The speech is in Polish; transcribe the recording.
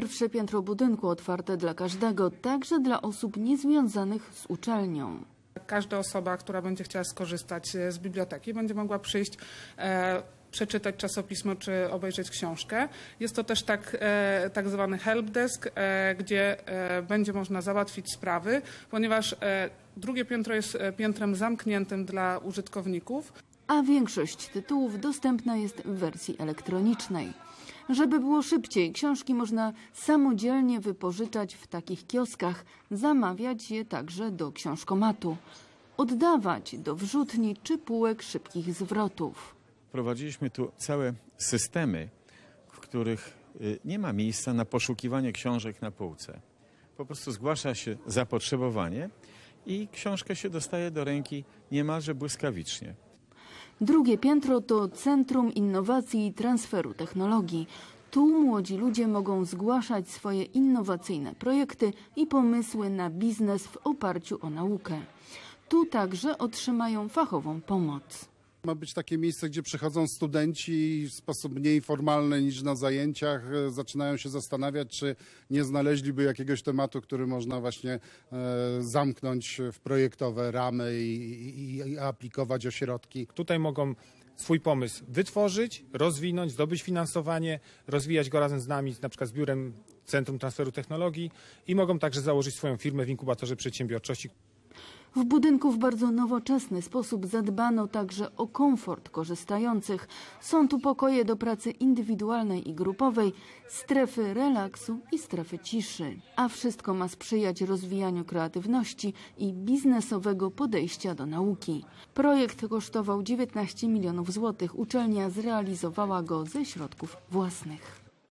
Pierwsze piętro budynku otwarte dla każdego, także dla osób niezwiązanych z uczelnią. Każda osoba, która będzie chciała skorzystać e, z biblioteki, będzie mogła przyjść, e, przeczytać czasopismo czy obejrzeć książkę. Jest to też tak, e, tak zwany helpdesk, e, gdzie e, będzie można załatwić sprawy, ponieważ e, drugie piętro jest e, piętrem zamkniętym dla użytkowników. A większość tytułów dostępna jest w wersji elektronicznej. Żeby było szybciej, książki można samodzielnie wypożyczać w takich kioskach, zamawiać je także do książkomatu, oddawać do wrzutni czy półek szybkich zwrotów. Wprowadziliśmy tu całe systemy, w których y, nie ma miejsca na poszukiwanie książek na półce. Po prostu zgłasza się zapotrzebowanie i książkę się dostaje do ręki niemalże błyskawicznie. Drugie piętro to Centrum Innowacji i Transferu Technologii. Tu młodzi ludzie mogą zgłaszać swoje innowacyjne projekty i pomysły na biznes w oparciu o naukę. Tu także otrzymają fachową pomoc. Ma być takie miejsce, gdzie przychodzą studenci w sposób mniej formalny niż na zajęciach e, zaczynają się zastanawiać, czy nie znaleźliby jakiegoś tematu, który można właśnie e, zamknąć w projektowe ramy i, i, i aplikować o środki. Tutaj mogą swój pomysł wytworzyć, rozwinąć, zdobyć finansowanie, rozwijać go razem z nami, na przykład z biurem Centrum Transferu Technologii i mogą także założyć swoją firmę w inkubatorze przedsiębiorczości. W budynku w bardzo nowoczesny sposób zadbano także o komfort korzystających. Są tu pokoje do pracy indywidualnej i grupowej, strefy relaksu i strefy ciszy. A wszystko ma sprzyjać rozwijaniu kreatywności i biznesowego podejścia do nauki. Projekt kosztował 19 milionów złotych. Uczelnia zrealizowała go ze środków własnych.